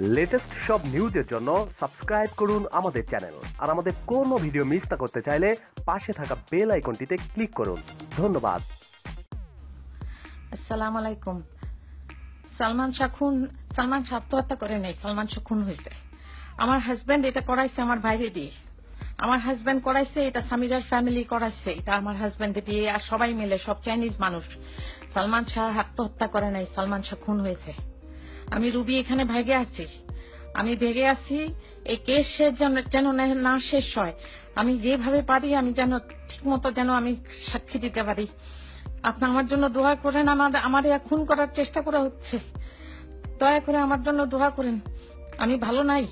Latest সব নিউজের জন্য সাবস্ক্রাইব করুন আমাদের চ্যানেল আর আমাদের কোনো ভিডিও মিস না করতে চাইলে পাশে থাকা বেল আইকনটিতে ক্লিক করুন। ধন্যবাদ। আসসালামু আলাইকুম। সালমান শাহ খুন সালমান আত্মহত্যা করে নেই, সালমান শাহ খুন হয়েছে আমার হাজবেন্ড এটা করাইছে আমার বাইরে দিয়ে। আমার হাজবেন্ড করাইছে, এটা সামিরার ফ্যামিলি করাইছে, এটা আমার হাজবেন্ড দিয়ে আর সবাই মিলে সব চাইনিজ মানুষ। সালমান শাহ আত্মহত্যা করে নাই, সালমান শাহ খুন হয়েছে। আমি রুবি এখানে ভেগে আছি। আমি ভেগে আছি, এই কেস শেষ যেন যেন না- শেষ হয়। আমি যেভাবে পারি, আমি যেন ঠিক মতো যেন আমি সাক্ষী দিতে পারি। আপনি আমার জন্য দোয়া করেন, আমার আমার খুন করার চেষ্টা করা হচ্ছে। দয়া করে আমার জন্য দোয়া করেন। আমি ভালো নাই।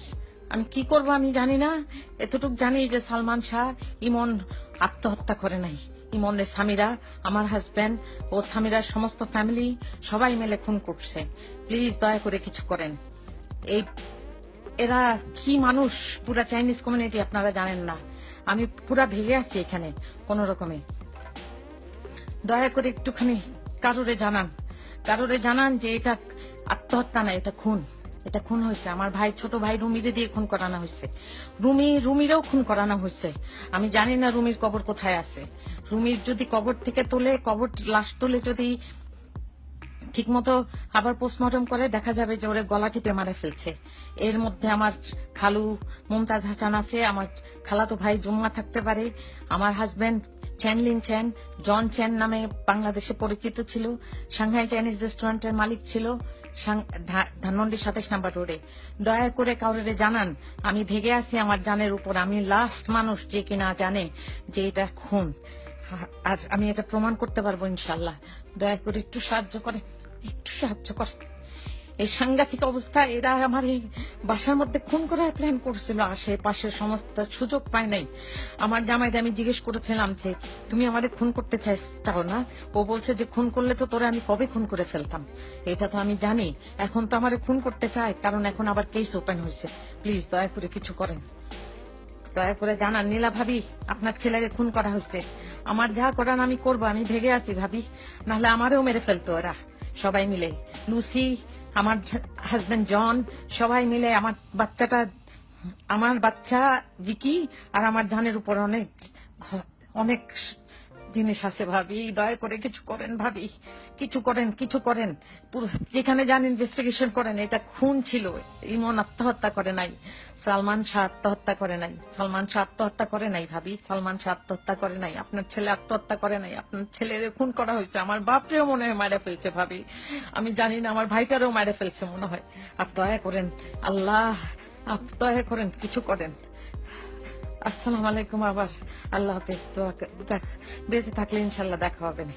আমি কি করব আমি জানি না। এতটুক জানি যে সালমান শাহ ইমন আত্মহত্যা করে নাই। ইমনের স্বামীরা আমার হাজবেন্ড ও স্বামীরা সমস্ত ফ্যামিলি সবাই মিলে খুন করছে। প্লিজ দয়া করে কিছু করেন। এই, এরা কি মানুষ? পুরা চাইনিজ কমিউনিটি আপনারা জানেন না। আমি পুরা ভেঙে আছি এখানে, কোন রকমে। দয়া করে একটুখানি কারোরে জানান। কারোরে জানান যে এটা আত্মহত্যা না, এটা খুন। এটা খুন হয়েছে। আমার ভাই, ছোট ভাই রুমিরে দিয়ে খুন করানো হয়েছে। রুমি, রুমিরেও খুন করানো হয়েছে। আমি জানি না রুমির কবর কোথায় আছে। রুমির যদি কবর থেকে তোলে, কবর লাশ তুলে যদি ঠিক মতো আবার পোস্টমর্টম করে, দেখা যাবে যে ওরে গলা টিপে মারে ফেলছে। এর মধ্যে আমার খালু মমতাজ হাসান আছে, আমার খালাতো ভাই জুম্মা থাকতে পারে, আমার হাজবেন্ড চ্যানলিন চ্যান জন চ্যান নামে বাংলাদেশে পরিচিত ছিল সাংহাই চাইনিজ রেস্টুরেন্টের মালিক ছিল ধানমন্ডি সাতাশ নাম্বার রোডে দয়া করে কাউরে জানান, আমি ভেগে আছি, আমার জানের উপর। আমি লাস্ট মানুষ যে কিনা জানে যে এটা খুন। আর আমি এটা প্রমাণ করতে পারব ইনশাল্লাহ দয়া করে একটু সাহায্য করে, একটু সাহায্য করে। এই সাংঘাতিক অবস্থা এরা আমার এই বাসার মধ্যে খুন করার প্ল্যান করছিল, আশেপাশের সমস্ত সুযোগ পায় নাই। আমার জামাইতে আমি জিজ্ঞেস করেছিলাম যে, তুমি আমাদের খুন করতে চাও না? ও বলছে যে, খুন করলে তো তোরা আমি কবে খুন করে ফেলতাম? এটা তো আমি জানি। এখন তো আমারে খুন করতে চায়, কারণ এখন আবার কেস ওপেন হয়েছে প্লিজ দয়া করে কিছু করেন। দয়া করে জানান, নীলা ভাবি, আপনার ছেলেকে খুন করা হচ্ছে। আমার যা করার আমি করব, আমি ভেগে আছি ভাবি। নাহলে আমারও মেরে ফেলতো ওরা, সবাই মিলে। লুসি, আমার হাজবেন্ড জন, সবাই মিলে আমার বাচ্চাটা, আমার বাচ্চা বিকি আর আমার ধানের উপর অনেক অনেক জিনিস আছে ভাবি, দয়া করে কিছু করেন ভাবি। কিছু করেন কিছু করেন। যেখানে যান ইনভেস্টিগেশন করেন, এটা খুন ছিল। ইমন আত্মহত্যা করে নাই। সালমান শাহ আত্মহত্যা করে নাই। সালমান শাহ আত্মহত্যা করে নাই ভাবি। সালমান শাহ আত্মহত্যা করে নাই। আপনার ছেলে আত্মহত্যা করে নাই। আপনার ছেলের খুন করা হয়েছে। আমার বাপরেও মনে হয় মারা ফেলছে ভাবি। আমি জানি না, আমার ভাইটারও মারা ফেলছে মনে হয়। আপ দয়া করেন, আল্লাহ, আপ দয়া করেন, কিছু করেন। আসসালামু আলাইকুম আবার আল্লাহ হাফেজ বেঁচে থাকলে ইনশাল্লাহ দেখা হবে না।